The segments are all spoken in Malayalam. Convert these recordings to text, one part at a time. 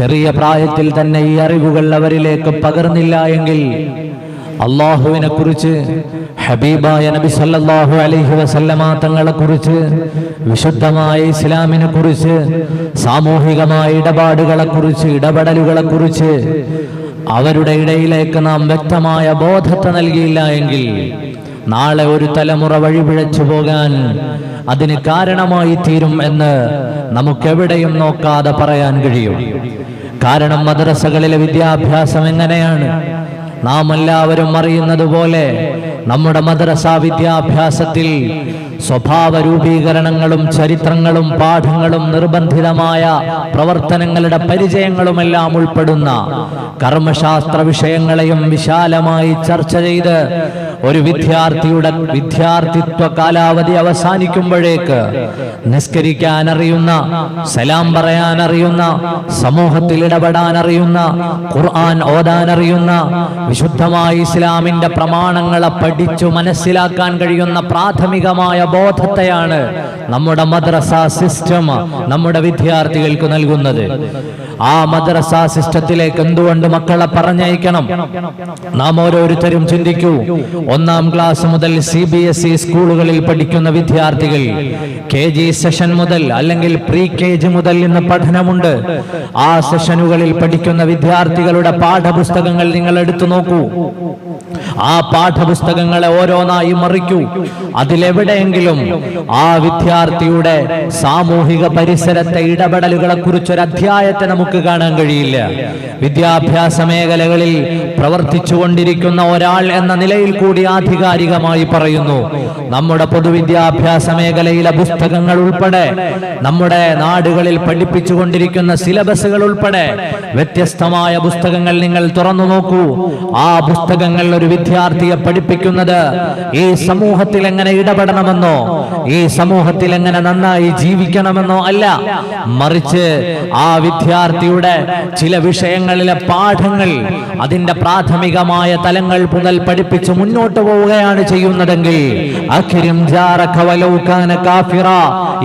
ചെറിയ പ്രായത്തിൽ തന്നെ ഈ അറിവുകൾ അവരിലേക്ക് പകർന്നില്ല എങ്കിൽ അള്ളാഹുവിനെ കുറിച്ച് ഹബീബായ നബി സല്ലല്ലാഹു അലൈഹി വസല്ലമ തങ്ങളെ കുറിച്ച് വിശുദ്ധമായ ഇസ്ലാമിനെ കുറിച്ച് സാമൂഹികമായ ഇടപാടുകളെ കുറിച്ച് ഇടപെടലുകളെ കുറിച്ച് അവരുടെ ഇടയിലേക്ക് നാം വ്യക്തമായ ബോധത്തെ നൽകിയില്ല എങ്കിൽ നാളെ ഒരു തലമുറ വഴിപിഴച്ചു പോകാൻ അതിന് കാരണമായി തീരും എന്ന് നമുക്ക് എവിടെയും നോക്കാതെ പറയാൻ കഴിയും. കാരണം മദ്രസകളിലെ വിദ്യാഭ്യാസം എങ്ങനെയാണ്? നാം എല്ലാവരും അറിയുന്നത് പോലെ നമ്മുടെ മദ്രസ വിദ്യാഭ്യാസത്തിൽ സ്വഭാവ രൂപീകരണങ്ങളും ചരിത്രങ്ങളും പാഠങ്ങളും നിർബന്ധിതമായ പ്രവർത്തനങ്ങളുടെ പരിചയങ്ങളുമെല്ലാം ഉൾപ്പെടുന്ന കർമ്മശാസ്ത്ര വിഷയങ്ങളെയും വിശാലമായി ചർച്ച ചെയ്ത് ഒരു വിദ്യാർത്ഥിയുടെ വിദ്യാർത്ഥിത്വ കാലാവധി അവസാനിക്കുമ്പോഴേക്ക് നിസ്കരിക്കാൻ അറിയുന്ന സലാം പറയാൻ അറിയുന്ന സമൂഹത്തിൽ ഇടപെടാൻ അറിയുന്ന ഖുർആൻ ഓതാൻ അറിയുന്ന വിശുദ്ധമായ ഇസ്ലാമിന്റെ പ്രമാണങ്ങളെ പഠിച്ചു മനസ്സിലാക്കാൻ കഴിയുന്ന പ്രാഥമികമായ ബോധത്തെയാണ് നമ്മുടെ മദ്രസ സിസ്റ്റം നമ്മുടെ വിദ്യാർത്ഥികൾക്ക് നൽകുന്നത്. ആ മദ്രസ സിസ്റ്റത്തിലേക്ക് എന്തുകൊണ്ട് മക്കളെ പറഞ്ഞയക്കണം? നാം ഓരോരുത്തരും ചിന്തിക്കൂ. ഒന്നാം ക്ലാസ് മുതൽ സി ബി എസ് ഇ സ്കൂളുകളിൽ പഠിക്കുന്ന വിദ്യാർത്ഥികൾ കെ ജി സെഷൻ മുതൽ അല്ലെങ്കിൽ പ്രീ കെ ജി മുതൽ ഇന്ന് പഠനമുണ്ട്. ആ സെഷനുകളിൽ പഠിക്കുന്ന വിദ്യാർത്ഥികളുടെ പാഠപുസ്തകങ്ങൾ നിങ്ങൾ എടുത്തു നോക്കൂ ആ പാഠപുസ്തകങ്ങളെ ഓരോന്നായി മറിക്കൂ. അതിലെവിടെയെങ്കിലും ആ വിദ്യാർത്ഥിയുടെ സാമൂഹിക പരിസരത്തെ ഇടപെടലുകളെ കുറിച്ചൊരു അധ്യായത്തെ നമുക്ക് കാണാൻ കഴിയില്ല. വിദ്യാഭ്യാസ മേഖലകളിൽ പ്രവർത്തിച്ചു കൊണ്ടിരിക്കുന്ന ഒരാൾ എന്ന നിലയിൽ കൂടി ആധികാരികമായി പറയുന്നു നമ്മുടെ പൊതുവിദ്യാഭ്യാസ മേഖലയിലെ പുസ്തകങ്ങൾ ഉൾപ്പെടെ നമ്മുടെ നാടുകളിൽ പഠിപ്പിച്ചു കൊണ്ടിരിക്കുന്ന സിലബസുകൾ ഉൾപ്പെടെ വ്യത്യസ്തമായ പുസ്തകങ്ങൾ നിങ്ങൾ തുറന്നു നോക്കൂ. ആ പുസ്തകങ്ങൾ ഒരു വിദ്യാർത്ഥിയെ പഠിപ്പിക്കുന്നത് ഈ സമൂഹത്തിൽ എങ്ങനെ ഇടപെടണമെന്നോ ഈ സമൂഹത്തിൽ എങ്ങനെ നന്നായി ജീവിക്കണമെന്നോ അല്ല. മറിച്ച് ആ വിദ്യാർത്ഥിയുടെ ചില വിഷയങ്ങളിലെ പാഠങ്ങൾ അതിന്റെ പ്രാഥമികമായ തലങ്ങൾ മുതൽ പഠിപ്പിച്ച് മുന്നോട്ട് പോവുകയാണ് ചെയ്യുന്നതെങ്കിൽ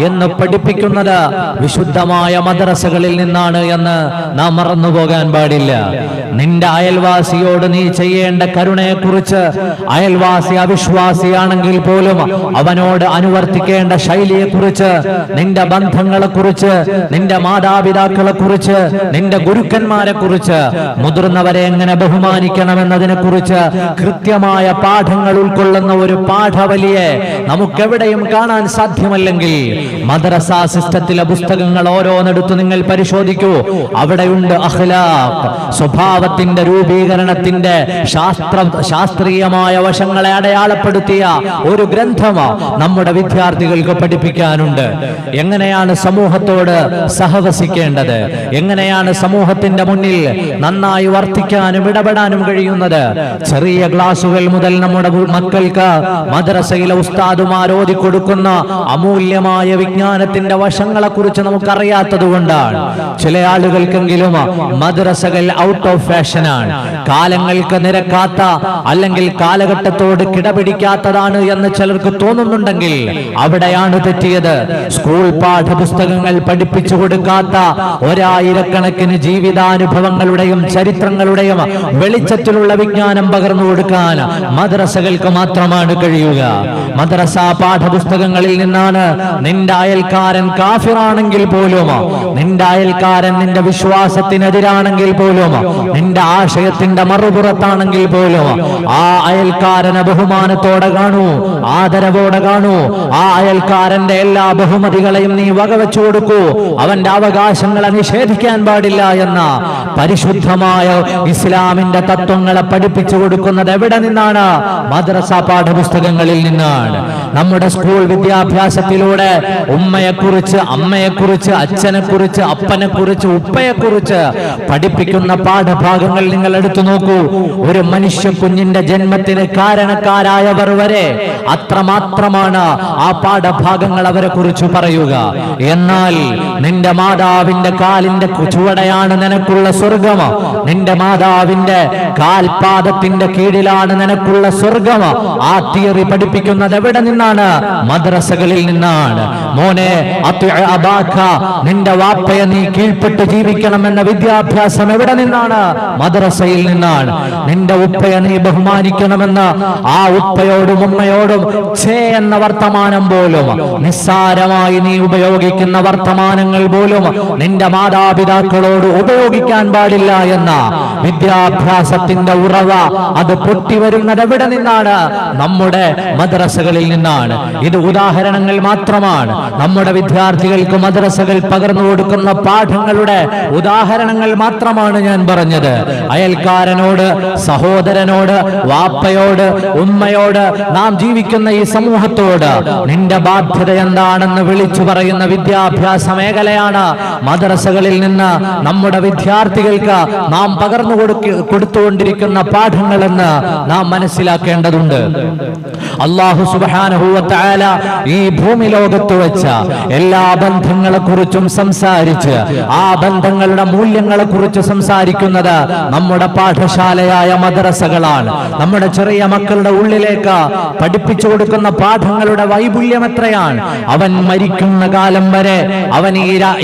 എന്ന് പഠിപ്പിക്കുന്നത് വിശുദ്ധമായ മദ്രസകളിൽ നിന്നാണ് എന്ന് നാം മറന്നു പോകാൻ പാടില്ല. നിന്റെ അയൽവാസിയോട് നീ ചെയ്യേണ്ട കരുണയെക്കുറിച്ച് അയൽവാസി അവിശ്വാസിയാണെങ്കിൽ പോലും അവനോട് അനുവർത്തിക്കേണ്ട ശൈലിയെക്കുറിച്ച് നിന്റെ ബന്ധങ്ങളെ കുറിച്ച് നിന്റെ മാതാപിതാക്കളെ കുറിച്ച് നിന്റെ ഗുരുക്കന്മാരെ കുറിച്ച് മുതിർന്നവരെ എങ്ങനെ ബഹുമാനിക്കണമെന്നതിനെക്കുറിച്ച് കൃത്യമായ പാഠങ്ങൾ ഉൾക്കൊള്ളുന്ന ഒരു പാഠവലിയെ നമുക്കെവിടെയും കാണാൻ സാധ്യമല്ലെങ്കിൽ മദ്രസ സിസ്റ്റത്തിലെ പുസ്തകങ്ങൾ ഓരോന്നെടുത്ത് നിങ്ങൾ പരിശോധിക്കൂ. അവിടെയുണ്ട് അഖ്ലാഖ് സ്വഭാവത്തിന്റെ രൂപീകരണത്തിന്റെ ശാസ്ത്ര ശാസ്ത്രീയമായ വശങ്ങളെ അടയാളപ്പെടുത്തിയ ഒരു ഗ്രന്ഥം നമ്മുടെ വിദ്യാർത്ഥികൾക്ക് പഠിപ്പിക്കാനുണ്ട്. എങ്ങനെയാണ് സമൂഹത്തോട് സഹവസിക്കേണ്ടത്? എങ്ങനെയാണ് സമൂഹത്തിന്റെ മുന്നിൽ നന്നായി വർത്തിക്കാനും ഇടപെടാനും കഴിയുന്നത്? ചെറിയ ക്ലാസുകൾ മുതൽ നമ്മുടെ മക്കൾക്ക് മദ്രസയിലെ ഉസ്താദുമാർ കൊടുക്കുന്ന അമൂല്യമായ വിജ്ഞാനത്തിന്റെ വശങ്ങളെ കുറിച്ച് നമുക്കറിയാത്തത് കൊണ്ടാണ്. ചില ആളുകൾക്കെങ്കിലും മദ്രസകൾ ഔട്ട് ഓഫ് ഫാഷനാണ് കാലങ്ങൾക്ക് നിരക്കാത്ത അല്ലെങ്കിൽ കാലഘട്ടത്തോട് കിടപിടിക്കാത്തതാണ് എന്ന് ചിലർക്ക് തോന്നുന്നുണ്ടെങ്കിൽ അവിടെയാണ് തെറ്റിയത്. സ്കൂൾ പാഠപുസ്തകങ്ങൾ പഠിപ്പിച്ചു കൊടുക്കാത്ത ഒരായിരക്കണക്കിന് ജീവിതാനുഭവങ്ങളുടെയും ചരിത്രങ്ങളുടെയും വെളിച്ചത്തിലുള്ള വിജ്ഞാനം പകർന്നു കൊടുക്കാൻ മദ്രസകൾക്ക് മാത്രമാണ് കഴിയുക. മദ്രസ പാഠപുസ്തകങ്ങളിൽ നിന്നാണ് നിന്റെ അയൽക്കാരൻ കാഫിറാണെങ്കിൽ പോലും നിന്റെ അയൽക്കാരൻ നിന്റെ വിശ്വാസത്തിനെതിരാണെങ്കിൽ പോലും നിന്റെ ആശയത്തിന്റെ മറുപുറത്താണെങ്കിൽ പോലും ആ അയൽക്കാരനെ ബഹുമാനത്തോടെ കാണൂ ആദരവോടെ കാണൂ. ആ അയൽക്കാരന്റെ എല്ലാ ബഹുമതികളെയും നീ വകവെച്ചു കൊടുക്കൂ. അവന്റെ അവകാശങ്ങളെ നിഷേധിക്കാൻ പാടില്ല എന്ന പരിശുദ്ധമായ ഇസ്ലാമിന്റെ തത്വങ്ങളെ പഠിപ്പിച്ചു കൊടുക്കുന്നത് എവിടെ നിന്നാണ്? മദ്രസ പാഠപുസ്തകങ്ങളിൽ നിന്നാണ്. നമ്മുടെ സ്കൂൾ വിദ്യാഭ്യാസത്തിലൂടെ ഉമ്മയെക്കുറിച്ച് അമ്മയെക്കുറിച്ച് അച്ഛനെക്കുറിച്ച് അപ്പനെക്കുറിച്ച് ഉപ്പയെക്കുറിച്ച് പഠിപ്പിക്കുന്ന പാഠപുസ്തകം പാഠഭാഗങ്ങൾ നിങ്ങൾ എടുത്തു നോക്കൂ. ഒരു മനുഷ്യ കുഞ്ഞിന്റെ ജന്മത്തിന് കാരണക്കാരായവർ വരെ അത്രമാത്രമാണ് ആ പാഠഭാഗങ്ങൾ അവരെ കുറിച്ച് പറയുക. എന്നാൽ നിന്റെ മാതാവിന്റെ കാലിന്റെ ചുവടയാണ് നിനക്കുള്ള സ്വർഗം. നിന്റെ മാതാവിന്റെ കാൽപാദത്തിന്റെ കീഴിലാണ് നിനക്കുള്ള സ്വർഗം. ആ തിയറി പഠിപ്പിക്കുന്നത് എവിടെ നിന്നാണ്? മദ്രസകളിൽ നിന്നാണ്. മോനെ നിന്റെ വാപ്പയെ നീ കീഴ്പ്പെട്ട് ജീവിക്കണം എന്ന വിദ്യാഭ്യാസം എവിടെ നിന്നാണ്? മദ്രസയിൽ നിന്നാണ്. നിന്റെ ഉപ്പയെ നീ ബഹുമാനിക്കണമെന്ന് ആ ഉപ്പയോടും ഉമ്മയോടും ചേ എന്ന വർത്തമാനം പോലും നിസ്സാരമായി നീ ഉപയോഗിക്കുന്ന വർത്തമാനങ്ങൾ പോലും നിന്റെ മാതാപിതാക്കളോട് ഉപയോഗിക്കാൻ പാടില്ല എന്ന വിദ്യാഭ്യാസത്തിന്റെ ഉറവ അത് പൊട്ടി വരുന്നത് എവിടെ നിന്നാണ്? നമ്മുടെ മദ്രസകളിൽ നിന്നാണ്. ഇത് ഉദാഹരണങ്ങൾ മാത്രമാണ്. നമ്മുടെ വിദ്യാർത്ഥികൾക്ക് മദ്രസകൾ പകർന്നു കൊടുക്കുന്ന പാഠങ്ങളുടെ ഉദാഹരണങ്ങൾ മാത്രമാണ് ഞാൻ പറഞ്ഞത്. അയൽക്കാരനോട് സഹോദരനോട് വാപ്പയോട് ഉമ്മയോട് നാം ജീവിക്കുന്ന ഈ സമൂഹത്തോട് നിന്റെ ബാധ്യത എന്താണെന്ന് വിളിച്ചു പറയുന്ന വിദ്യാഭ്യാസ മേഖലയാണ് മദ്രസകളിൽ നിന്ന് നമ്മുടെ വിദ്യാർത്ഥികൾക്ക് നാം പകർന്നു കൊടുക്ക കൊടുത്തുകൊണ്ടിരിക്കുന്ന പാഠങ്ങളെന്ന് നാം മനസ്സിലാക്കേണ്ടതുണ്ട്. അള്ളാഹു സുബാനുഭൂവത്തായ ഈ ഭൂമി ലോകത്ത് വെച്ച എല്ലാ ബന്ധങ്ങളെ കുറിച്ചും സംസാരിച്ച് ആ ബന്ധങ്ങളുടെ മൂല്യങ്ങളെ കുറിച്ച് സംസാരിക്കുന്നത് നമ്മുടെ പാഠശാലയായ മദ്രസകളാണ്. നമ്മുടെ ചെറിയ മക്കളുടെ ഉള്ളിലേക്ക് പഠിപ്പിച്ചു കൊടുക്കുന്ന പാഠങ്ങളുടെ വൈപുല്യം എത്രയാണ്? അവൻ മരിക്കുന്ന കാലം വരെ അവൻ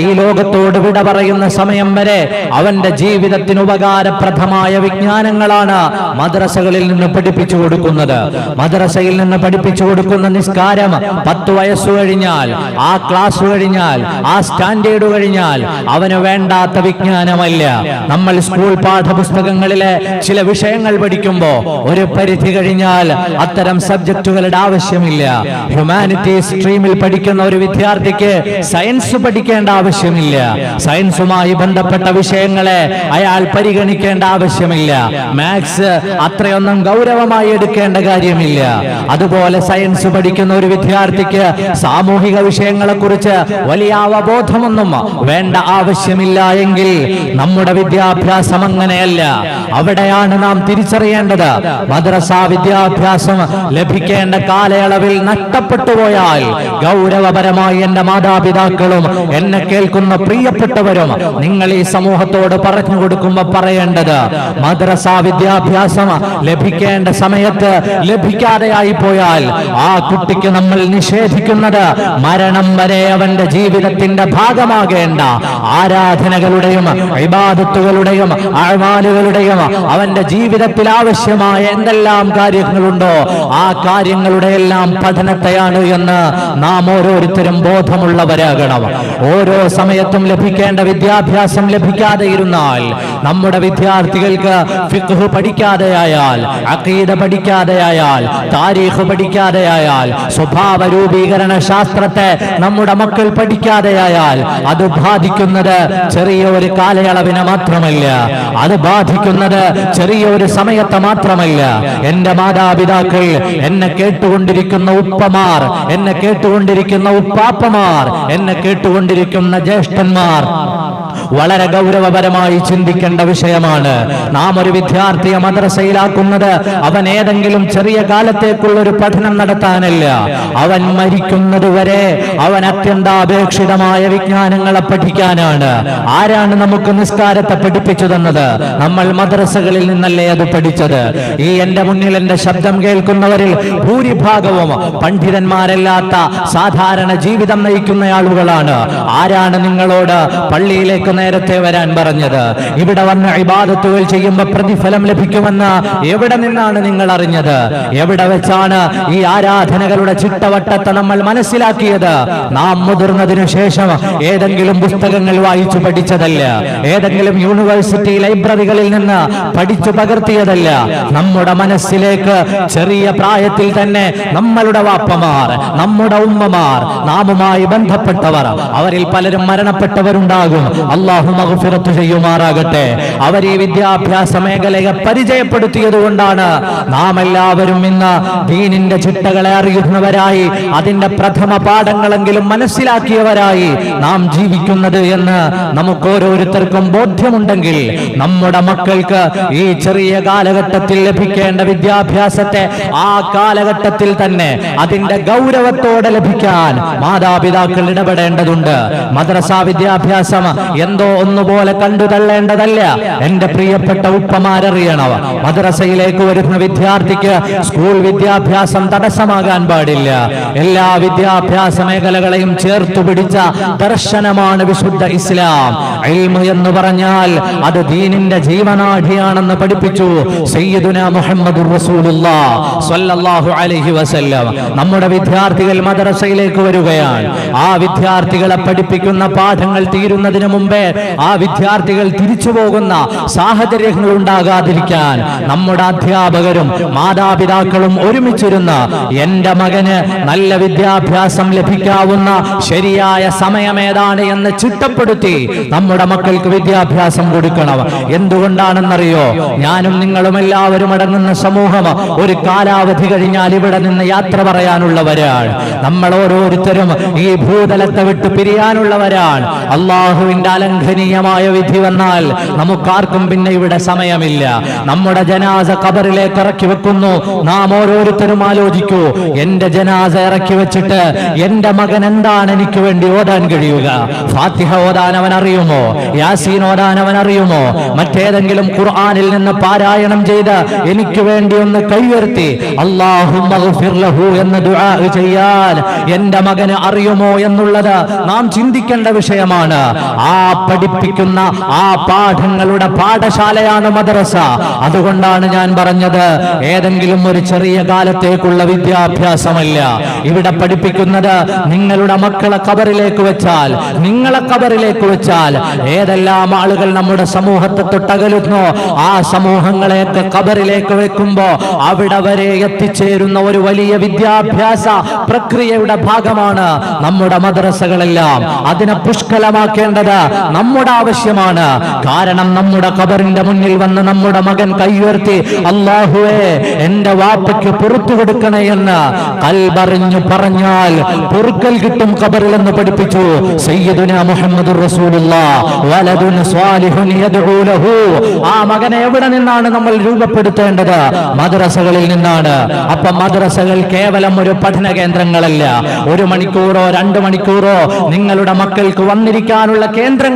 ഈ ലോകത്തോട് വിട പറയുന്ന സമയം വരെ അവന്റെ ജീവിതത്തിന് ഉപകാരപ്രദമായ വിജ്ഞാനങ്ങളാണ് മദ്രസകളിൽ നിന്ന് പഠിപ്പിച്ചു കൊടുക്കുന്നത്. മദ്രസയിൽ നിന്ന് പഠിപ്പിച്ചു കൊടുക്കുന്ന നിസ്കാരം പത്ത് വയസ്സ് കഴിഞ്ഞാൽ ആ ക്ലാസ് കഴിഞ്ഞാൽ ആ സ്റ്റാൻഡേർഡ് കഴിഞ്ഞാൽ അവന് വേണ്ടാത്ത വിജ്ഞാനമല്ല. നമ്മൾ സ്കൂൾ പാഠപുസ്തകങ്ങളിലെ ചില വിഷയങ്ങൾ പഠിക്കുമ്പോ ഒരു പരിധി കഴിഞ്ഞാൽ അത്തരം സബ്ജക്റ്റുകളുടെ ആവശ്യമില്ല. ഹ്യൂമാനിറ്റീസ് സ്ട്രീമിൽ പഠിക്കുന്ന ഒരു വിദ്യാർത്ഥിക്ക് സയൻസ് പഠിക്കേണ്ട ആവശ്യമില്ല. സയൻസുമായി ബന്ധപ്പെട്ട വിഷയങ്ങളെ അയാൾ പരിഗണിക്കേണ്ട ആവശ്യമില്ല. മാത്സ് അത്രയൊന്നും ഗൗരവമായി എടുക്കേണ്ട കാര്യമില്ല. അതുപോലെ സയൻസ് പഠിക്കുന്ന ഒരു വിദ്യാർത്ഥിക്ക് സാമൂഹിക വിഷയങ്ങളെ കുറിച്ച് വലിയ അവബോധമൊന്നും വേണ്ട ആവശ്യമില്ല എങ്കിൽ നമ്മുടെ വിദ്യാഭ്യാസം അങ്ങനെയല്ല. അവിടെയാണ് നാം തിരിച്ചറിയേണ്ടത്. മദ്രസ വിദ്യാഭ്യാസം ലഭിക്കേണ്ട കാലയളവിൽ നഷ്ടപ്പെട്ടു പോയാൽ ഗൗരവപരമായി എന്റെ മാതാപിതാക്കളും എന്നെ കേൾക്കുന്ന പ്രിയപ്പെട്ടവരും നിങ്ങൾ ഈ സമൂഹത്തോട് പറഞ്ഞു കൊടുക്കുമ്പോ പറയേണ്ടത് മദ്രസ വിദ്യാഭ്യാസം ലഭിക്കേണ്ട സമയത്ത് ലഭിക്കാതെയായി പോയാൽ ആ കുട്ടിക്ക് നമ്മൾ നിഷേധിക്കുന്നത് മരണം വരെ അവന്റെ ജീവിതത്തിന്റെ ഭാഗമാകേണ്ട ആരാധനകളുടെയും ഇബാദത്തുകളുടെയും അഴമാലുകളുടെയും അവന്റെ ജീവിതത്തിൽ ആവശ്യമായ എന്തെല്ലാം കാര്യങ്ങളുണ്ടോ ആ കാര്യങ്ങളുടെ എല്ലാം പഠനത്തെയാണ് എന്ന് നാം ഓരോരുത്തരും ബോധമുള്ളവരാകണം. ഓരോ സമയത്തും ലഭിക്കേണ്ട വിദ്യാഭ്യാസം ലഭിക്കാതെ ഇരുന്നാൽ നമ്മുടെ വിദ്യാർത്ഥികൾക്ക് ഫിഖ് പഠിക്കാതെയായാൽ അഖീദ പഠിക്കാതെയായാൽ താരീഖ് പഠിക്കാതെയായാൽ സ്വഭാവ രൂപീകരണ ശാസ്ത്രത്തെ നമ്മുടെ മക്കൾ പഠിക്കാതെയായാൽ അത് ബാധിക്കുന്നത് ചെറിയ ഒരു കാലയളവിനെ മാത്രമല്ല. അത് ബാധിക്കുന്നത് ചെറിയ ഒരു സമയത്ത് മാത്രമല്ല. എന്റെ മാതാപിതാക്കൾ എന്നെ കേട്ടുകൊണ്ടിരിക്കുന്ന ഉപ്പമാർ എന്നെ കേട്ടുകൊണ്ടിരിക്കുന്ന ഉപ്പാപ്പമാർ എന്നെ കേട്ടുകൊണ്ടിരിക്കുന്ന ജ്യേഷ്ഠന്മാർ വളരെ ഗൗരവപരമായി ചിന്തിക്കേണ്ട വിഷയമാണ്. നാം ഒരു വിദ്യാർത്ഥിയെ മദ്രസയിലാക്കുന്നത്. അവൻ ഏതെങ്കിലും ചെറിയ കാലത്തേക്കുള്ള ഒരു പഠനം നടത്താനല്ല. അവൻ മരിക്കുന്നത് വരെ അവൻ അത്യന്താപേക്ഷിതമായ വിജ്ഞാനങ്ങളെ പഠിക്കാനാണ്. ആരാണ് നമുക്ക് നിസ്കാരത്തെ പഠിപ്പിച്ചു തന്നത് നമ്മൾ മദ്രസകളിൽ നിന്നല്ലേ അത് പഠിച്ചത്? ഈ എന്റെ മുന്നിൽ എന്റെ ശബ്ദം കേൾക്കുന്നവരിൽ ഭൂരിഭാഗവും പണ്ഡിതന്മാരല്ലാത്ത സാധാരണ ജീവിതം നയിക്കുന്ന ആളുകളാണ് ആരാണ് നിങ്ങളോട് പള്ളിയിലേക്ക് നേരത്തെ വരാൻ പറഞ്ഞത്. ഇവിടെ വന്ന് ഇബാദത്തുകൾ ചെയ്യുമ്പോൾ പ്രതിഫലം ലഭിക്കുമെന്ന് എവിടെ നിന്നാണ് നിങ്ങൾ അറിഞ്ഞത്? എവിടെ വെച്ചാണ് ഈ ആരാധനകളുടെ ചിട്ടവട്ടത്തെ നമ്മൾ മനസ്സിലാക്കിയത്? നാം മുതിർന്നതിനു ശേഷം ഏതെങ്കിലും പുസ്തകങ്ങൾ വായിച്ചു പഠിച്ചതല്ല. ഏതെങ്കിലും യൂണിവേഴ്സിറ്റി ലൈബ്രറികളിൽ നിന്ന് പഠിച്ചു പകർത്തിയതല്ല. നമ്മുടെ മനസ്സിലേക്ക് ചെറിയ പ്രായത്തിൽ തന്നെ നമ്മളുടെ വാപ്പമാർ നമ്മുടെ ഉമ്മമാർ നാമുമായി ബന്ധപ്പെട്ടവർ അവരിൽ പലരും മരണപ്പെട്ടവരുണ്ടാകും. അള്ളാഹു അള്ളാഹു മഗ്ഫിറത്ത് ചെയ്യുമാറാകട്ടെ. അവർ ഈ വിദ്യാഭ്യാസ മേഖലയെ പരിചയപ്പെടുത്തിയത് കൊണ്ടാണ് നാം എല്ലാവരും ഇന്ന് ദീനിന്റെ ചിട്ടകളെ അറിയുന്നവരായി അതിന്റെ പ്രഥമ പാഠങ്ങളെങ്കിലും മനസ്സിലാക്കിയവരായി നാം ജീവിക്കുന്നത് എന്ന് നമുക്ക് ഓരോരുത്തർക്കും ബോധ്യമുണ്ടെങ്കിൽ നമ്മുടെ മക്കൾക്ക് ഈ ചെറിയ കാലഘട്ടത്തിൽ ലഭിക്കേണ്ട വിദ്യാഭ്യാസത്തെ ആ കാലഘട്ടത്തിൽ തന്നെ അതിന്റെ ഗൗരവത്തോടെ ലഭിക്കാൻ മാതാപിതാക്കൾ ഇടപെടേണ്ടതുണ്ട്. മദ്രസ വിദ്യാഭ്യാസം എന്തോ ഒന്നുപോലെ കണ്ടു തള്ളേണ്ടതല്ല. എന്റെ പ്രിയപ്പെട്ട ഉപ്പമാരറിയണവ മദ്രസയിലേക്ക് വരുന്ന വിദ്യാർത്ഥിക്ക് സ്കൂൾ വിദ്യാഭ്യാസം തടസ്സമാകാൻ പാടില്ല. എല്ലാ വിദ്യാഭ്യാസ മേഖലകളെയും ചേർത്തു പിടിച്ച ദർശനമാണ് വിശുദ്ധ ഇസ്ലാം. ഇൽമ് എന്ന് പറഞ്ഞാൽ അത് ദീനിന്റെ ജീവനാഠിയാണെന്ന് പഠിപ്പിച്ചു സയ്യിദുന മുഹമ്മദ് അലൈഹി വസല്ലം. നമ്മുടെ വിദ്യാർത്ഥികൾ മദ്രസയിലേക്ക് വരികയാണ്. ആ വിദ്യാർത്ഥികളെ പഠിപ്പിക്കുന്ന പാഠങ്ങൾ തീരുന്നതിന് മുമ്പേ ആ വിദ്യാർത്ഥികൾ തിരിച്ചു പോകുന്ന സാഹചര്യങ്ങൾ ഉണ്ടാകാതിരിക്കാൻ നമ്മുടെ അധ്യാപകരും മാതാപിതാക്കളും ഒരുമിച്ചിരുന്ന് എന്റെ മകന് നല്ല വിദ്യാഭ്യാസം ലഭിക്കാവുന്ന ശരിയായ സമയമേതാണ് എന്ന് ചിട്ടപ്പെടുത്തി നമ്മുടെ മക്കൾക്ക് വിദ്യാഭ്യാസം കൊടുക്കണം. എന്തുകൊണ്ടാണെന്നറിയോ? ഞാനും നിങ്ങളും എല്ലാവരും അടങ്ങുന്ന സമൂഹം ഒരു കാലാവധി കഴിഞ്ഞാൽ ഇവിടെ നിന്ന് യാത്ര പറയാനുള്ളവരാണ്. നമ്മൾ ഓരോരുത്തരും ഈ ഭൂതലത്തെ വിട്ട് പിരിയാനുള്ളവരാണ്. അള്ളാഹുവിന്റെ അലംഘനീയമായ വിധി വന്നാൽ നമുക്കാർക്കും പിന്നെ ഇവിടെ സമയമില്ല. നമ്മുടെ ജനാസ കബറിലേക്ക് ഇറക്കി വെക്കുന്നു. നാം ഓരോരുത്തരും ആലോചിക്കൂ. എന്റെ ജനാസ ഇറക്കി വെച്ചിട്ട് എന്റെ മകൻ എന്താണ് എനിക്ക് വേണ്ടി ഓടാൻ കഴിയുക? ഫാത്തിഹ ഓടാൻ അവൻ അറിയുമോ? യാസീൻ ഓടാൻ അവൻ അറിയുമോ? മറ്റേതെങ്കിലും ഖുർആാനിൽ നിന്ന് പാരായണം ചെയ്ത് എനിക്ക് വേണ്ടി ഒന്ന് കൈയുയർത്തി. അള്ളാഹു എന്ന് ദുആ ചെയ്യാൻ എന്റെ മകന് അറിയുമോ എന്നുള്ളത് നാം ചിന്തിക്കേണ്ട വിഷയമാണ്. ആ പഠിപ്പിക്കുന്ന ആ പാഠങ്ങളുടെ പാഠശാലയാണ് മദ്രസ. അതുകൊണ്ടാണ് ഞാൻ പറഞ്ഞത് ഏതെങ്കിലും ഒരു ചെറിയ കാലത്തേക്കുള്ള വിദ്യാഭ്യാസമല്ല. ഇവിടെ പഠിപ്പിക്കുന്നത് നിങ്ങളുടെ മക്കളെ കബറിലേക്ക് വെച്ചാൽ നിങ്ങളെ കബറിലേക്ക് വെച്ചാൽ ഏതെല്ലാം ആളുകൾ നമ്മുടെ സമൂഹത്തെ തൊട്ടകലുന്നു ആ സമൂഹങ്ങളെയൊക്കെ കബറിലേക്ക് വെക്കുമ്പോ അവിടെ വരെ എത്തിച്ചേരുന്ന ഒരു വലിയ വിദ്യാഭ്യാസ പ്രക്രിയയുടെ ഭാഗമാണ് നമ്മുടെ മദ്രസകളെല്ലാം. അതിനെ പുഷ്കലമാക്കേണ്ടത് നമ്മുടെ ആവശ്യമാണ്. കാരണം നമ്മുടെ കബറിന്റെ മുന്നിൽ വന്ന് നമ്മുടെ മകൻ കൈയുയർത്തി അള്ളാഹുവേ എന്റെ വാപ്പയ്ക്ക് പുറത്തു കൊടുക്കണേ എന്ന് കൽബറിഞ്ഞു പറഞ്ഞാൽ പൊറുക്കൽ കിട്ടും കബറിൽ എന്ന് പഠിപ്പിച്ചു. സയ്യദുന മുഹമ്മദ് ആ മകനെ എവിടെ നിന്നാണ് നമ്മൾ രൂപപ്പെടുത്തേണ്ടത്? മദ്രസകളിൽ നിന്നാണ്. അപ്പൊ മദ്രസകൾ കേവലം ഒരു പഠന കേന്ദ്രങ്ങളല്ല. ഒരു മണിക്കൂറോ രണ്ട് മണിക്കൂറോ നിങ്ങളുടെ മക്കൾക്ക് വന്നിരിക്കാനുള്ള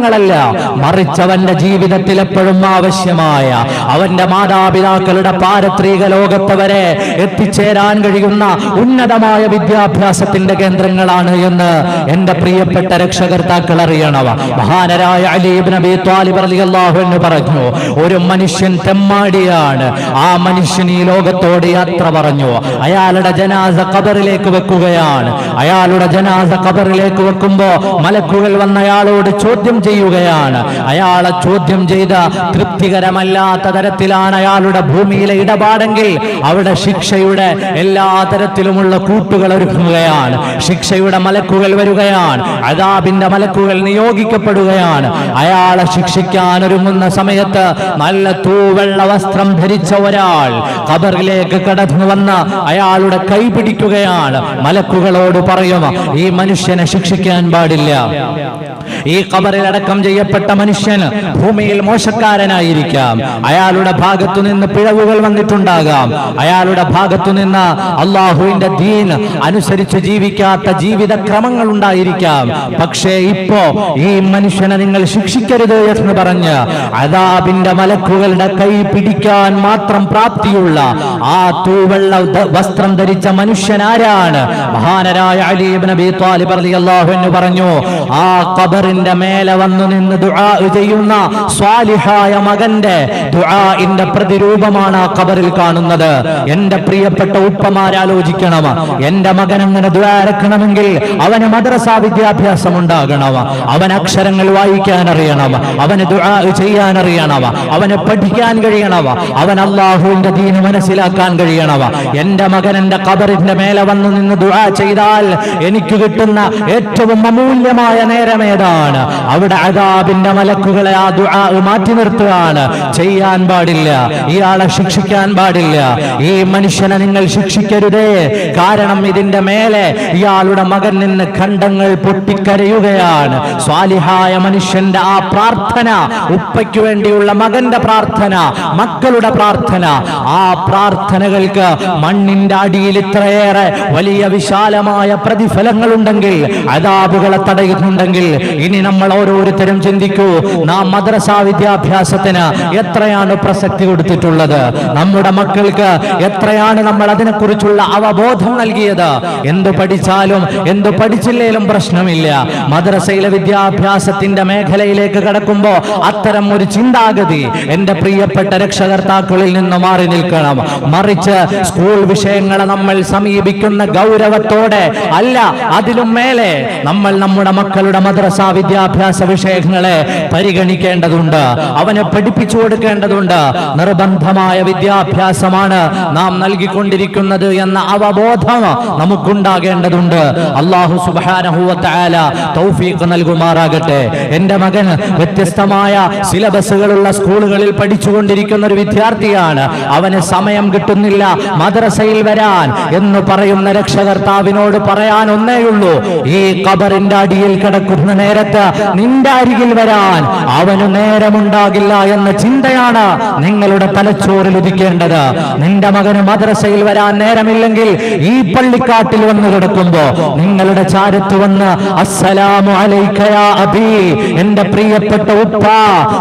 കേന്ദ്രങ്ങളല്ല മറിച്ചവന്റെ ജീവിതത്തിൽ എപ്പോഴും ആവശ്യമായ അവന്റെ മാതാപിതാക്കളുടെ പാരത്രിക ലോകത്ത് വരെ എത്തിച്ചേരാൻ കഴിയുന്ന ഉന്നതമായ വിദ്യാഭ്യാസത്തിന്റെ കേന്ദ്രങ്ങളാണ് എന്ന് എന്റെ പ്രിയപ്പെട്ട രക്ഷകർത്താക്കൾ അറിയണവ. മഹാനരായ അലീബ് നബി ത്വാലിബ് അൻഹു പറഞ്ഞു ഒരു മനുഷ്യൻ തെമ്മാടിയാണ്. ആ മനുഷ്യൻ ഈ ലോകത്തോട് യാത്ര പറഞ്ഞു. അയാളുടെ ജനാസ കബറിലേക്ക് വെക്കുകയാണ്. അയാളുടെ ജനാസ കബറിലേക്ക് വെക്കുമ്പോ മലക്കുകൾ വന്ന അയാളോട് ചോദ്യം ചെയ്യുകയാണ്. അയാളെ ചോദ്യം ചെയ്ത തൃപ്തികരമല്ലാത്ത തരത്തിലാണ് അയാളുടെ ഭൂമിയിലെ ഇടപാടെങ്കിൽ അവിടെ ശിക്ഷയുടെ എല്ലാ തരത്തിലുമുള്ള കൂട്ടുകൾ ഒരുക്കുകയാണ് ശിക്ഷയുടെ മലക്കുകൾ വരികയാണ്. അതാബിന്റെ മലക്കുകൾ നിയോഗിക്കപ്പെടുകയാണ്. അയാളെ ശിക്ഷിക്കാൻ ഒരുങ്ങുന്ന സമയത്ത് നല്ല തൂവെള്ള വസ്ത്രം ധരിച്ച ഒരാൾ ഖബറിലേക്ക് കടന്നു വന്ന് അയാളുടെ കൈ പിടിക്കുകയാണ്. മലക്കുകളോട് പറയും ഈ മനുഷ്യനെ ശിക്ഷിക്കാൻ പാടില്ല. ഈ കബറിൽ അടക്കം ചെയ്യപ്പെട്ട മനുഷ്യൻ ഭൂമിയിൽ മോശക്കാരനായിരിക്കാം. അയാളുടെ ഭാഗത്തു നിന്ന് പിഴവുകൾ വന്നിട്ടുണ്ടാകാം. അയാളുടെ ഭാഗത്തു നിന്ന് അള്ളാഹുവിന്റെ ദീൻ അനുസരിച്ച് ജീവിക്കാത്ത ജീവിത ക്രമങ്ങൾ ഉണ്ടായിരിക്കാം. പക്ഷേ ഇപ്പോ ഈ മനുഷ്യനെ നിങ്ങൾ ശിക്ഷിക്കരുത് എന്ന് പറഞ്ഞ് അതാബിന്റെ മലക്കുകളുടെ കൈ പിടിക്കാൻ മാത്രം പ്രാപ്തിയുള്ള ആ തൂവെള്ള വസ്ത്രം ധരിച്ച മനുഷ്യൻ ആരാണ്? മഹാനരായ അലീബ് നബി റളിയല്ലാഹു അൻഹു പറഞ്ഞു ആ ഖബറിന്റെ മേലെ വന്നു നിന്ന് ദുആ ചെയ്യുന്ന സ്വാലിഹായ മകന്റെ ദുആഇന്റെ പ്രതിരൂപമാണ് ആ ഖബറിൽ കാണുന്നത്. എന്റെ പ്രിയപ്പെട്ട ഉപ്പമാരാലോചിക്കണം എന്റെ മകൻ അങ്ങനെ ദുആ ഇറക്കണമെങ്കിൽ അവന് മദ്രസ വിദ്യാഭ്യാസം ഉണ്ടാകണം അവൻ അക്ഷരങ്ങൾ വായിക്കാൻ അറിയണം അവന് ദുആ ചെയ്യാൻ അറിയണം അവന് പഠിക്കാൻ കഴിയണം അവൻ അള്ളാഹുവിന്റെ ദീന് മനസ്സിലാക്കാൻ കഴിയണം എന്റെ മകൻ എന്റെ കബറിന്റെ മേലെ വന്നു നിന്ന് ദുആ ചെയ്താൽ എനിക്ക് കിട്ടുന്ന ഏറ്റവും അമൂല്യമായ നേരം ഏതാണ് അവിടെ അതാബിന്റെ മലക്കുകളെ ആ ദുആ മാറ്റി നിർത്തുകയാണ്. ചെയ്യാൻ പാടില്ല. ഇയാളെ ശിക്ഷിക്കാൻ പാടില്ല. ഈ മനുഷ്യനെ നിങ്ങൾ ശിക്ഷിക്കരുതേ. കാരണം ഇതിന്റെ മേലെ ഇയാളുടെ മകൻ നിന്ന് ഖണ്ഡങ്ങൾ പൊട്ടിക്കരയുകയാണ്. സ്വാലിഹായ മനുഷ്യന്റെ ആ പ്രാർത്ഥന ഉപ്പയ്ക്ക് വേണ്ടിയുള്ള മകന്റെ പ്രാർത്ഥന മക്കളുടെ പ്രാർത്ഥന ആ പ്രാർത്ഥനകൾക്ക് മണ്ണിന്റെ അടിയിൽ ഇത്രയേറെ വലിയ വിശാലമായ പ്രതിഫലങ്ങളുണ്ടെങ്കിൽ അതാബുകളെ തടയുന്നുണ്ടെങ്കിൽ ഇനി നമ്മൾ ഓരോരുത്തരും ചിന്തിക്കൂ നാം മദ്രസ വിദ്യാഭ്യാസത്തിന് എത്രയാണ് പ്രസക്തി കൊടുത്തിട്ടുള്ളത്? നമ്മുടെ മക്കൾക്ക് എത്രയാണ് നമ്മൾ അതിനെക്കുറിച്ചുള്ള അവബോധം നൽകിയത്? എന്ത് പഠിച്ചാലും എന്ത് പഠിച്ചില്ലേലും പ്രശ്നമില്ല. മദ്രസയിലെ വിദ്യാഭ്യാസത്തിന്റെ മേഖലയിലേക്ക് കടക്കുമ്പോ അത്തരം ഒരു ചിന്താഗതി എന്റെ പ്രിയപ്പെട്ട രക്ഷകർത്താക്കളിൽ നിന്ന് മാറി നിൽക്കണം. മറിച്ച് സ്കൂൾ വിഷയങ്ങളെ നമ്മൾ സമീപിക്കുന്ന ഗൗരവത്തോടെ അല്ല അതിലും മേലെ നമ്മൾ നമ്മുടെ മക്കളുടെ മദ്രസ വിദ്യാഭ്യാസ വിഷയങ്ങളെ പരിഗണിക്കേണ്ടതുണ്ട്. അവനെ പഠിപ്പിച്ചു കൊടുക്കേണ്ടതുണ്ട്. നിർബന്ധമായ വിദ്യാഭ്യാസമാണ് നാം നൽകിക്കൊണ്ടിരിക്കുന്നത് എന്ന അവബോധം നമുക്കുണ്ടാകേണ്ടതുണ്ട്. അള്ളാഹു സുബാനഹുവല തൗഫീഖ് നൽകുമാറാകട്ടെ. എന്റെ മകൻ വ്യത്യസ്തമായ സിലബസുകളുള്ള സ്കൂളുകളിൽ പഠിച്ചുകൊണ്ടിരിക്കുന്ന ഒരു വിദ്യാർത്ഥിയാണ്. അവന് സമയം കിട്ടുന്നില്ല. മദ്രസയിൽ വരാൻ എന്ന് പറയുന്ന രക്ഷകർത്താവിനോട് പറയാൻ ഒന്നേയുള്ളൂ ഈ കബറിന്റെ അടിയിൽ കിടക്കുന്ന നേരത്ത് നിന്റെ അരികിൽ വരാൻ അവന് നേരമുണ്ടാകില്ല എന്ന ചിന്തയാണ് നിങ്ങളുടെ തലച്ചോറിൽ ഉദിക്കേണ്ടത്. നിന്റെ മകന് മദ്രസയിൽ വരാൻ നേരമില്ലെങ്കിൽ ഈ പള്ളിക്കാട്ടിൽ വന്ന് കിടക്കുമ്പോ നിങ്ങളുടെ ചാരത്ത് വന്ന് അസ്സലാമു അബി എന്റെ പ്രിയപ്പെട്ട ഉപ്പ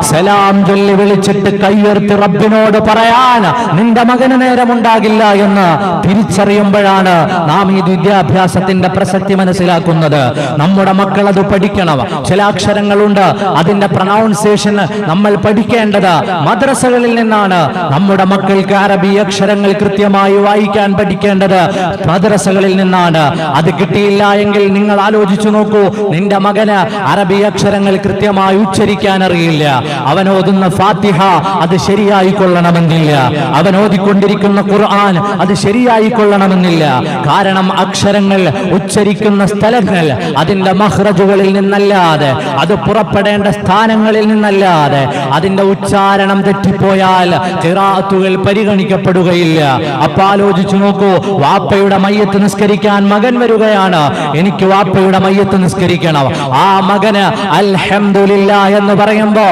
സലാം ചൊല്ലി വിളിച്ചിട്ട് കയ്യുയർത്തി റബ്ബിനോട് പറയാൻ നിന്റെ മകന് നേരമുണ്ടാകില്ല എന്ന് തിരിച്ചറിയുമ്പോഴാണ് നാം ഈ വിദ്യാഭ്യാസത്തിന്റെ പ്രസക്തി മനസ്സിലാക്കുന്നത്. നമ്മുടെ മക്കൾ അത് പഠിക്കണം. ചില അക്ഷരങ്ങളുണ്ട്. അതിന്റെ പ്രൊണൗൺസിയേഷൻ നമ്മൾ പഠിക്കേണ്ടത് മദ്രസകളിൽ നിന്നാണ്. നമ്മുടെ മക്കൾക്ക് അറബി അക്ഷരങ്ങൾ കൃത്യമായി വായിക്കാൻ പഠിക്കേണ്ടത് മദ്രസകളിൽ നിന്നാണ്. അത് കിട്ടിയില്ല എങ്കിൽ നിങ്ങൾ ആലോചിച്ചു നോക്കൂ. നിന്റെ മകന് അറബി അക്ഷരങ്ങൾ കൃത്യമായി ഉച്ചരിക്കാൻ അറിയില്ല. അവൻ ഓതുന്ന ഫാത്തിഹ അത് ശരിയായി കൊള്ളണമെന്നില്ല. അവൻ ഓതിക്കൊണ്ടിരിക്കുന്ന ഖുർആൻ അത് ശരിയായി കൊള്ളണമെന്നില്ല. കാരണം അക്ഷരങ്ങൾ ഉച്ചരിക്കുന്ന സ്ഥലങ്ങൾ അതിന്റെ മഹ്റജുകളിൽ നിന്നല്ലാതെ അത് പുറപ്പെടേണ്ട സ്ഥാനങ്ങളിൽ നിന്നല്ലാതെ അതിന്റെ ഉച്ചാരണം തെറ്റിപ്പോയാൽ ചിറാത്തുകൾ പരിഗണിക്കപ്പെടുകയില്ല. അപ്പൊ ആലോചിച്ചു നോക്കൂ വാപ്പയുടെ മയ്യത്ത് നിസ്കരിക്കാൻ മകൻ വരികയാണ്. എനിക്ക് വാപ്പയുടെ മയ്യത്ത് നിസ്കരിക്കണം. ആ മകന് അൽഹംദുലില്ല എന്ന് പറയുമ്പോ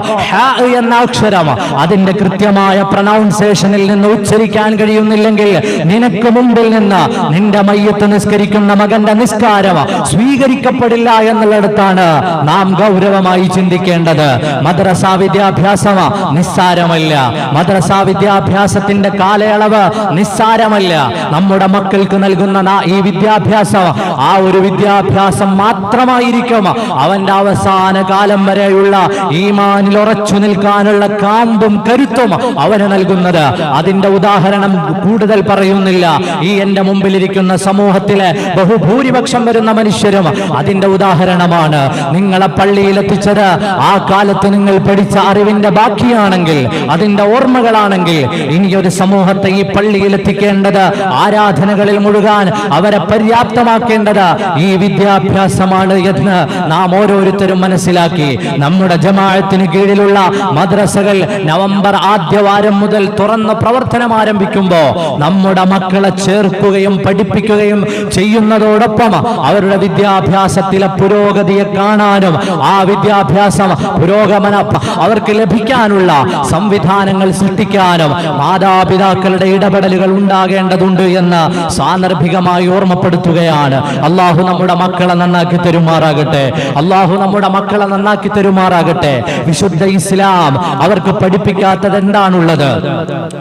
എന്ന അക്ഷരം അതിന്റെ കൃത്യമായ പ്രൊനൗൺസിയേഷനിൽ നിന്ന് ഉച്ചരിക്കാൻ കഴിയുന്നില്ലെങ്കിൽ നിനക്ക് മുമ്പിൽ നിന്ന് നിന്റെ മയ്യത്ത് നിസ്കരിക്കുന്ന മകന്റെ നിസ്കാരം സ്വീകരിക്കപ്പെടില്ല എന്നുള്ളിടത്താണ് നാം ഗൗരവമായി ചിന്തിക്കേണ്ടത് മദ്രസ വിദ്യാഭ്യാസം നിസ്സാരമല്ല. മദ്രസ വിദ്യാഭ്യാസത്തിന്റെ കാലയളവ് നിസ്സാരമല്ല. നമ്മുടെ മക്കൾക്ക് നൽകുന്ന ഈ വിദ്യാഭ്യാസം ആ ഒരു വിദ്യാഭ്യാസം മാത്രമായിരിക്കും. അവന്റെ അവസാന കാലം വരെയുള്ള ഈമാനിൽ ഉറച്ചു നിൽക്കാനുള്ള കാമ്പും കരുത്തും അവന് നൽകുന്നത്. അതിന്റെ ഉദാഹരണം കൂടുതൽ പറയുന്നില്ല. ഈ എന്റെ മുമ്പിലിരിക്കുന്ന സമൂഹത്തിലെ ബഹുഭൂരിപക്ഷം വരുന്ന മനുഷ്യരും അതിന്റെ ഉദാഹരണമാണ്. നിങ്ങളെ പള്ളിയിൽ എത്തിച്ചത്. ആ കാലത്ത് നിങ്ങൾ പഠിച്ച അറിവിന്റെ ബാക്കിയാണെങ്കിൽ അതിന്റെ ഓർമ്മകളാണെങ്കിൽ ഇനി ഒരു സമൂഹത്തെ ഈ പള്ളിയിൽ എത്തിക്കേണ്ടത് ആരാധനകളിൽ മുഴുകാൻ അവരെ പര്യാപ്തമാക്കേണ്ടത് ഈ വിദ്യാഭ്യാസമാണ് എന്ന് നാം ഓരോരുത്തരും മനസ്സിലാക്കി. നമ്മുടെ ജമാഅത്തിന് കീഴിലുള്ള മദ്രസകൾ നവംബർ ആദ്യവാരം മുതൽ തുറന്ന് പ്രവർത്തനം ആരംഭിക്കുമ്പോൾ നമ്മുടെ മക്കളെ ചേർക്കുകയും പഠിപ്പിക്കുകയും ചെയ്യുന്നതോടൊപ്പം അവരുടെ വിദ്യാഭ്യാസത്തിലെ പുരോഗതിയെ കാണാനും ആ വിദ്യാഭ്യാസം പുരോഗമന അവർക്ക് ലഭിക്കാനുള്ള സംവിധാനങ്ങൾ സൃഷ്ടിക്കാനും മാതാപിതാക്കളുടെ ഇടപെടലുകൾ ഉണ്ടാകേണ്ടതുണ്ട് എന്ന് സാന്ദർഭികമായി ഓർമ്മപ്പെടുത്തുകയാണ്. അള്ളാഹു നമ്മുടെ മക്കളെ നന്നാക്കി തരുമാറാകട്ടെ. അള്ളാഹു നമ്മുടെ മക്കളെ നന്നാക്കി തരുമാറാകട്ടെ. വിശുദ്ധ ഇസ്ലാം അവർക്ക് പഠിപ്പിക്കാത്തത് എന്താണുള്ളത്?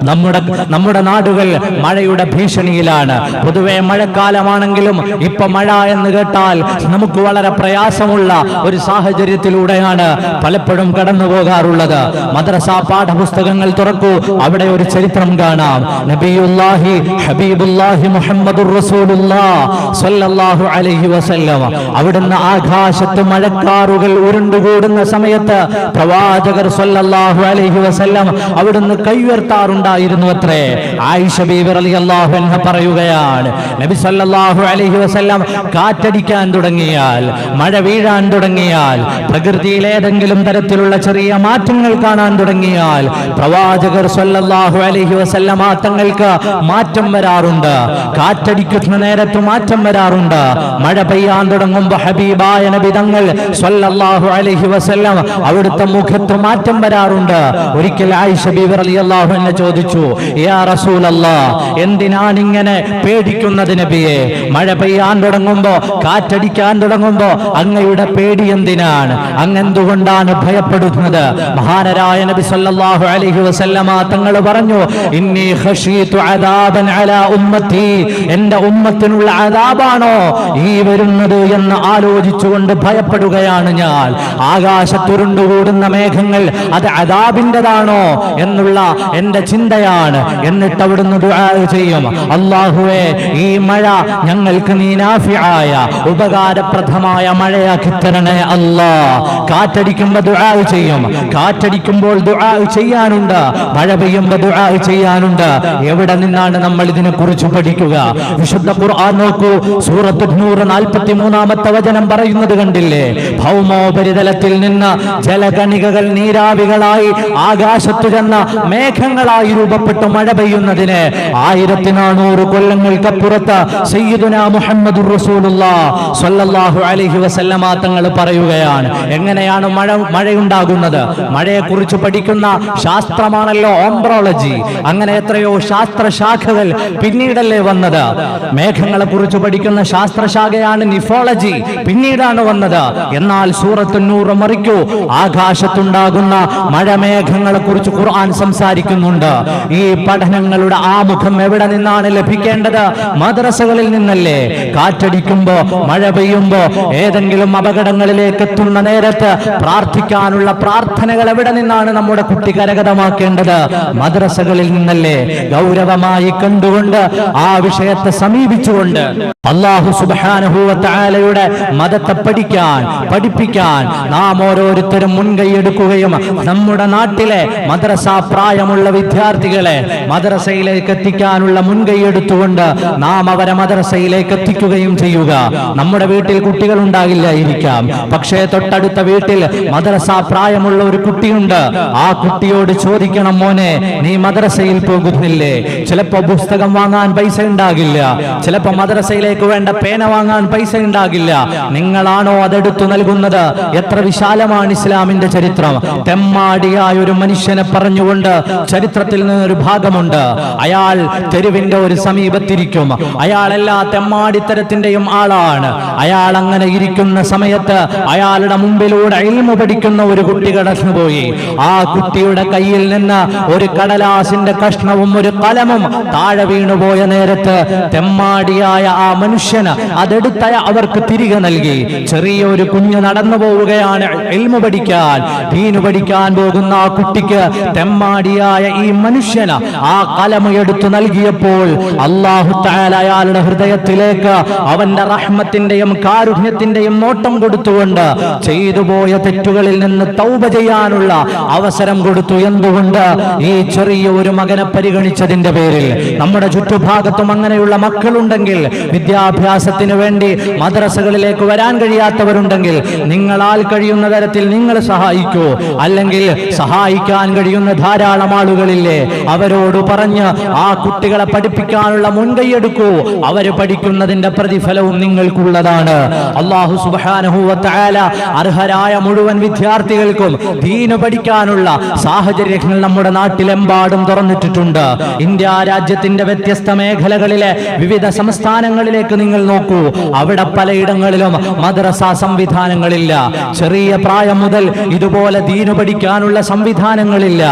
നമ്മുടെ നമ്മുടെ നാടുകൾ മഴയുടെ ഭീഷണിയിലാണ്. പൊതുവെ മഴക്കാലമാണെങ്കിലും ഇപ്പൊ മഴ എന്ന് കേട്ടാൽ നമുക്ക് വളരെ പ്രയാസമുള്ള ഒരു സാഹചര്യത്തിലൂടെയാണ് പലപ്പോഴും കടന്നു പോകാറുള്ളത്. മദ്രസ പാഠപുസ്തകങ്ങൾ തുറക്കൂ അവിടെ ഒരു ചരിത്രം കാണാം. നബിയുല്ലാഹി ഹബീബുല്ലാഹി മുഹമ്മദ് അലൈഹി വസല്ലം. അവിടുന്ന് ആകാശത്ത് മഴക്കാറുകൾ ഉരുണ്ടുകൂടുന്ന സമയത്ത് പ്രവാചകർ സല്ലല്ലാഹു അലൈഹി വസല്ലം അവിടുന്ന് കൈയുയർത്താറുണ്ടായിരുന്നു അത്രേ. ആയിഷ ബീബി റളിയല്ലാഹു അൻഹ പറയുകയാണ് നബി സല്ലാഹു അലൈഹി വസല്ലം കാറ്റടിക്കാൻ തുടങ്ങിയാൽ മഴ വീഴാൻ തുടങ്ങിയാൽ പ്രകൃതിയിൽ ഏതെങ്കിലും തരത്തിലുള്ള ചെറിയ മാറ്റങ്ങൾ കാണാൻ തുടങ്ങിയാൽ പ്രവാചകർ സല്ലല്ലാഹു അലൈഹി വസല്ലം തങ്ങൾക്ക് മാറ്റം വരാറുണ്ട്. കാറ്റടിക്കുന്ന നേരത്ത് മാറ്റം വരാറുണ്ട്. മഴ പെയ്യാൻ തുടങ്ങുമ്പോൾ ഹബീബായ നബി തങ്ങൾ സല്ലല്ലാഹു അലൈഹി വസല്ലം അവിടുത്തെ മുഖത്ത് മാറ്റം വരാറുണ്ട്. ഒരിക്കൽ ആയിഷ ബീബി റളിയല്ലാഹു അൻഹ ചോദിച്ചു യാ റസൂലല്ലാ എന്തിനാണ് ഇങ്ങനെ പേടിക്കുന്നത് നബിയെ? മഴ പെയ്യാൻ തുടങ്ങുമ്പോ കാറ്റടിക്കാൻ തുടങ്ങുമ്പോ അങ്ങയുടെ പേടി എന്തിനാണ് അങ്ങെന്തുകൊണ്ടാണ് ഭയപ്പെടുന്നത്? മഹാനരായ നബി സല്ലല്ലാഹു അലൈഹി വസല്ലമ തങ്ങൾ പറഞ്ഞു ഇന്നി ഖശീതു അദാബൻ അലാ ഉമ്മത്തി. എന്റെ ഉമ്മത്തിനുള്ള അദാബാണോ ഈ വരുന്നത് എന്ന് ആലോചിച്ചുകൊണ്ട് ഭയപ്പെടുകയാണ് ഞാൻ. ആകാശത്തുരുണ്ടുകൂടുന്ന മേഘങ്ങൾ അത് അദാബിന്റെതാണോ എന്നുള്ള എന്റെ ചിന്തയാണ്. എന്നിട്ട് അവിടുന്ന് ദുആ ചെയ്യും അള്ളാഹുവേ ഈ മഴ ഞങ്ങൾക്ക് നീ നാഫിയായ ഉപകാരപ്രദമായ മഴയാക്കി തരണേ. അല്ലാ? കാറ്റടിക്കുമ്പോ ദുആ ചെയ്യും. കാറ്റടിക്കുമ്പോൾ ദുആ ചെയ്യാനുണ്ട്. മഴ പെയ്യുമ്പോ ദുആ ചെയ്യാനുണ്ട്. എവിടെ നിന്നാണ് നമ്മൾ ഇതിനെ കുറിച്ച് പഠിക്കുക? വിശുദ്ധ ഖുർആൻ നോക്കൂ. സൂറത്ത് നൂറ് നാൽപ്പത്തി മൂന്നാമത്തെ വചനം പറയുന്നത് കണ്ടില്ലേ? ഭൗമോപരിതലത്തിൽ നിന്ന് ജലകണികകൾ നീരാവികളായി ആകാശത്തു ചെന്ന മേഘങ്ങളായി രൂപപ്പെട്ട് മഴ പെയ്യുന്നതിന് ആയിരത്തി നാനൂറ് കൊല്ലങ്ങൾക്കപ്പുറത്ത് സയ്യിദുന മുഹമ്മദ് സ്വല്ലല്ലാഹു അലൈഹി വസല്ലമ തങ്ങൾ പറയുകയാണ്. എങ്ങനെയാണ് മഴ മഴയുണ്ടാകുന്നത്? മഴയെക്കുറിച്ച് പഠിക്കുന്ന ശാസ്ത്രമാണല്ലോ ഓംബ്രോളജി. അങ്ങനെ എത്രയോ ശാസ്ത്രശാഖകൾ പിന്നീടല്ലേ വന്നത്? മേഘങ്ങളെ കുറിച്ച് പഠിക്കുന്ന ശാസ്ത്രശാഖയാണ് നിഫോളജി. പിന്നീടാണ് വന്നത്. എന്നാൽ സൂറത്ത് നൂറ് മറിക്കൂ. ആകാശത്തുണ്ടാകുന്ന മഴമേഘങ്ങളെ കുറിച്ച് ഖുർആൻ സംസാരിക്കുന്നുണ്ട്. ഈ പഠനങ്ങളുടെ ആമുഖം എവിടെ നിന്നാണ് ലഭിക്കേണ്ടത്? മദ്രസകളിൽ നിന്നല്ലേ. കാറ്റടിക്കുമ്പോ മഴ പെയ്യുമ്പോ ഏതെങ്കിലും അപകടങ്ങളിലേക്ക് എത്തുന്ന നേരത്ത് പ്രാർത്ഥിക്കാനുള്ള പ്രാർത്ഥനകൾ എവിടെ നിന്നാണ് നമ്മുടെ കുട്ടി കരഗതമാക്കേണ്ടത് മദ്രസകളിൽ നിന്നല്ലേ? ഗൗരവമായി കണ്ടുകൊണ്ട് ആ വിഷയത്തെ സമീപിച്ചുകൊണ്ട് അള്ളാഹു സുബാനുഭൂവത്തായാലയുടെ മതത്തെ പഠിക്കാൻ പഠിപ്പിക്കാൻ നാം ഓരോരുത്തരും മുൻകൈ മുൻകൈയെടുക്കുകയും നമ്മുടെ നാട്ടിലെ മദ്രസ പ്രായമുള്ള വിദ്യാർത്ഥികളെ മദ്രസയിലേക്ക് എത്തിക്കാനുള്ള മുൻകൈ എടുത്തുകൊണ്ട് നാം അവരെ മദ്രസയിലേക്ക് എത്തിക്കുകയും ചെയ്യുക. നമ്മുടെ വീട്ടിൽ കുട്ടികൾ ഉണ്ടാകില്ലായിരിക്കാം. പക്ഷേ തൊട്ടടുത്ത വീട്ടിൽ മദ്രസ പ്രായമുള്ള ഒരു കുട്ടിയുണ്ട്. ആ കുട്ടിയോട് ചോദിക്കണം മോനെ നീ മദ്രസയിൽ പോകുന്നില്ലേ? ചിലപ്പോ പുസ്തകം വാങ്ങാൻ പൈസ ഉണ്ടാകില്ല. ചിലപ്പോ മദ്രസയിലേക്ക് വേണ്ട പേന വാങ്ങാൻ പൈസ ഉണ്ടാകില്ല. നിങ്ങളാണോ അതെടുത്തു നൽകുന്നത്? എത്ര വിശാലമാണ് ഇസ്ലാമിന്റെ ചരിത്രം. തെമ്മാടിയായ ഒരു മനുഷ്യനെ പറഞ്ഞുകൊണ്ട് ചരിത്രത്തിൽ നിന്നൊരു ഭാഗമുണ്ട്. അയാൾ തെരുവിന്റെ ഒരു സമീപത്തിരിക്കും. അയാൾ തെമ്മാടിത്തരത്തിന്റെയും ആളാണ്. അയാൾ അങ്ങനെ ഇരിക്കുന്ന സമയത്ത് അയാളുടെ മുമ്പിലൂടെ അയിൽമു പഠിക്കുന്ന ഒരു കുട്ടി കടന്നുപോയി. ആ കുട്ടിയുടെ കയ്യിൽ നിന്ന് ഒരു കടലാസിന്റെ കഷ്ണവും ഒരു കലമും താഴെ വീണുപോയ നേരത്ത് തെമ്മാടിയായ ആ മനുഷ്യന് അതെടുത്ത അവർക്ക് തിരികെ നൽകി. ചെറിയൊരു കുഞ്ഞ് നടന്നു പോവുകയാണ് എൽമു പഠിക്കാൻ. വീണു പഠിക്കാൻ പോകുന്ന ആ കുട്ടിക്ക് തെമ്മാടിയായ ഈ മനുഷ്യന് ആ കലമ എടുത്തു നൽകിയപ്പോൾ അള്ളാഹു അയാളുടെ ഹൃദയത്തിലേക്ക് അവന്റെ റഹ്മത്തിന്റെയും കാരുണ്യത്തിന്റെയും നോട്ടം കൊടുത്തുകൊണ്ട് ചെയ്തു പോയ തെറ്റുകളിൽ നിന്ന് തൗപ ചെയ്യാനുള്ള അവസരം കൊടുത്തു. എന്തുകൊണ്ട്? ഈ ചെറിയ ഒരു മകനെ പരിഗണിച്ചതിന്റെ പേരിൽ. നമ്മുടെ ചുറ്റുഭാഗത്തും അങ്ങനെയുള്ള മക്കളുണ്ടെങ്കിൽ വിദ്യാഭ്യാസത്തിന് വേണ്ടി മദ്രസകളിലേക്ക് വരാൻ കഴിയാത്തവരുണ്ടെങ്കിൽ നിങ്ങളാൽ കഴിയുന്ന തരത്തിൽ നിങ്ങൾ സഹായിക്കൂ. അല്ലെങ്കിൽ സഹായിക്കാൻ കഴിയുന്ന ധാരാളം ആളുകളില്ലേ അവരോട് പറഞ്ഞ് ആ കുട്ടികളെ പഠിപ്പിക്കാനുള്ള മുൻകൈയെടുക്കൂ അവർ പഠിക്കുന്നതിന്റെ പ്രതിഫലവും നിങ്ങൾക്കുള്ളതാണ്. അള്ളാഹു സുബാനുഭൂവത്തായ അർഹരായ മുഴുവൻ വിദ്യാർത്ഥികൾക്കും ദീന് പഠിക്കാനുള്ള സാഹചര്യങ്ങൾ നമ്മുടെ നാട്ടിലെമ്പാടും തുറന്നിട്ടിട്ടുണ്ട്. ഇന്ത്യ രാജ്യത്തിന്റെ വ്യത്യസ്ത മേഖലകളിലെ വിവിധ സംസ്ഥാനങ്ങളിലേക്ക് നിങ്ങൾ നോക്കൂ. അവിടെ പലയിടങ്ങളിലും മദ്രസ സംവിധാനങ്ങളില്ല. ചെറിയ പ്രായം മുതൽ ഇതുപോലെ ദീൻ പഠിക്കാനുള്ള സംവിധാനങ്ങളില്ല.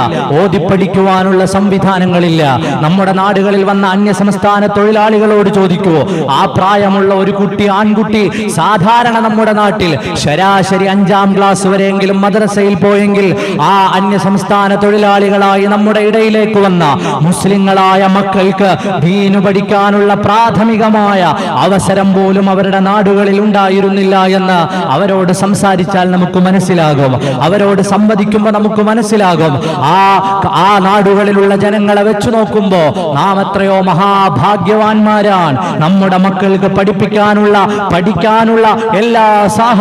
ഓതിപ്പഠിക്കുവാനുള്ള സംവിധാനങ്ങളില്ല. നമ്മുടെ നാടുകളിൽ വന്ന അന്യ സംസ്ഥാന തൊഴിലാളികളോട് ചോദിക്കൂ. ആ പ്രായമുള്ള ഒരു കുട്ടി ആൺകുട്ടി സാധാരണ നമ്മുടെ നാട്ടിൽ ശരാശരി അഞ്ചാം ക്ലാസ് വരെയെങ്കിലും മദ്രസയിൽ പോയെങ്കിൽ ആ അന്യ സംസ്ഥാന തൊഴിലാളികളായി നമ്മുടെ ഇടയിലേക്ക് വന്ന മുസ്ലിങ്ങളായ മക്കൾക്ക് ദീനു പഠിക്കാനുള്ള പ്രാഥമികമായ അവസരം പോലും അവരുടെ നാടുകളിൽ ഉണ്ടായിരുന്നില്ല എന്ന് അവരോട് സംസാരിച്ച സംസാരിച്ചാൽ നമുക്ക് മനസ്സിലാകും. അവരോട് സംവദിക്കുമ്പോൾ നമുക്ക് മനസ്സിലാകും. ആ ആ നാടുകളിലുള്ള ജനങ്ങളെ വെച്ചു നോക്കുമ്പോൾ നാം എത്രയോ മഹാഭാഗ്യവാന്മാരാണ്. നമ്മുടെ മക്കൾക്ക് പഠിപ്പിക്കാനുള്ള പഠിക്കാനുള്ള എല്ലാ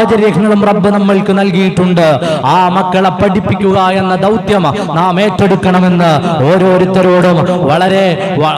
സാഹചര്യങ്ങളും റബ്ബ് നമ്മൾക്ക് നൽകിയിട്ടുണ്ട്. ആ മക്കളെ പഠിപ്പിക്കുക എന്ന ദൗത്യം നാം ഏറ്റെടുക്കണമെന്ന് ഓരോരുത്തരോടും വളരെ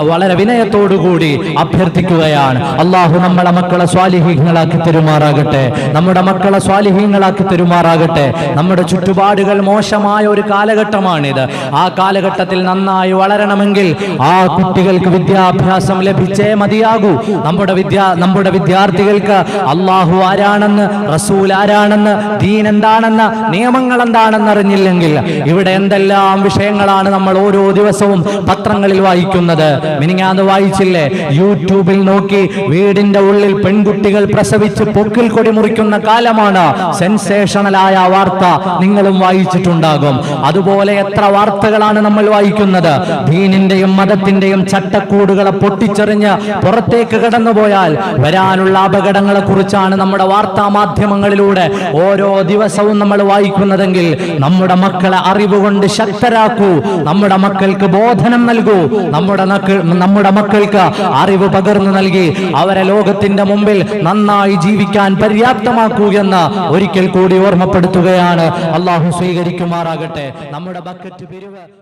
വളരെ വിനയത്തോടുകൂടി അഭ്യർത്ഥിക്കുകയാണ്. അള്ളാഹു നമ്മളെ മക്കളെ സ്വാലിഹീങ്ങളാക്കി തരുമാറാകട്ടെ. നമ്മുടെ മക്കളെ സ്വാലിഹീങ്ങളാക്കി തരുമാറാകട്ടെ. നമ്മുടെ ചുറ്റുപാടുകൾ മോശമായ ഒരു കാലഘട്ടമാണിത്. ആ കാലഘട്ടത്തിൽ നന്നായി വളരണമെങ്കിൽ ആ കുട്ടികൾക്ക് വിദ്യാഭ്യാസം ലഭിച്ചേ മതിയാകൂ. നമ്മുടെ വിദ്യാ നമ്മുടെ വിദ്യാർത്ഥികൾക്ക് അള്ളാഹു ആരാണെന്ന് റസൂൽ ആരാണെന്ന് ദീൻ എന്താണെന്ന് നിയമങ്ങൾ എന്താണെന്ന് അറിഞ്ഞില്ലെങ്കിൽ ഇവിടെ എന്തെല്ലാം വിഷയങ്ങളാണ് നമ്മൾ ഓരോ ദിവസവും പത്രങ്ങളിൽ വായിക്കുന്നത്. മിനിങ്ങാന്ന് വായിച്ചില്ലേ? യൂട്യൂബിൽ നോക്കി വീടിന്റെ ഉള്ളിൽ പെൺകുട്ടികൾ പ്രസവിച്ച് പൊക്കിൽ കൊടി മുറിക്കുന്ന കാലമാണ് സെൻസേഷണലായ വാർത്ത നിങ്ങളും വായിച്ചിട്ടുണ്ടാകും. അതുപോലെ എത്ര വാർത്തകളാണ് നമ്മൾ വായിക്കുന്നത്? ദീനിന്റെയും മതത്തിന്റെയും ചട്ടക്കൂടുകളെ പൊട്ടിച്ചെറിഞ്ഞ് പുറത്തേക്ക് കടന്നുപോയാൽ വരാനുള്ള അപകടങ്ങളെ കുറിച്ചാണ് നമ്മുടെ വാർത്താ മാധ്യമങ്ങളിലൂടെ ഓരോ ദിവസവും നമ്മൾ വായിക്കുന്നതെങ്കിൽ നമ്മുടെ മക്കളെ അറിവ് കൊണ്ട് ശക്തരാക്കൂ. നമ്മുടെ മക്കൾക്ക് ബോധനം നൽകൂ. നമ്മുടെ നമ്മുടെ മക്കൾക്ക് അറിവ് പകർന്നു നൽകി അവരെ ലോകത്തിന്റെ മുമ്പിൽ നന്നായി ജീവിക്കാൻ പര്യാപ്തമാക്കൂ എന്ന് ഒരിക്കൽ കൂടി ഓർമ്മപ്പെടുത്തുകയാണ്. അള്ളാഹു സ്വീകരിക്കുമാറാകട്ടെ. നമ്മുടെ ബക്കറ്റ് പിരിവ്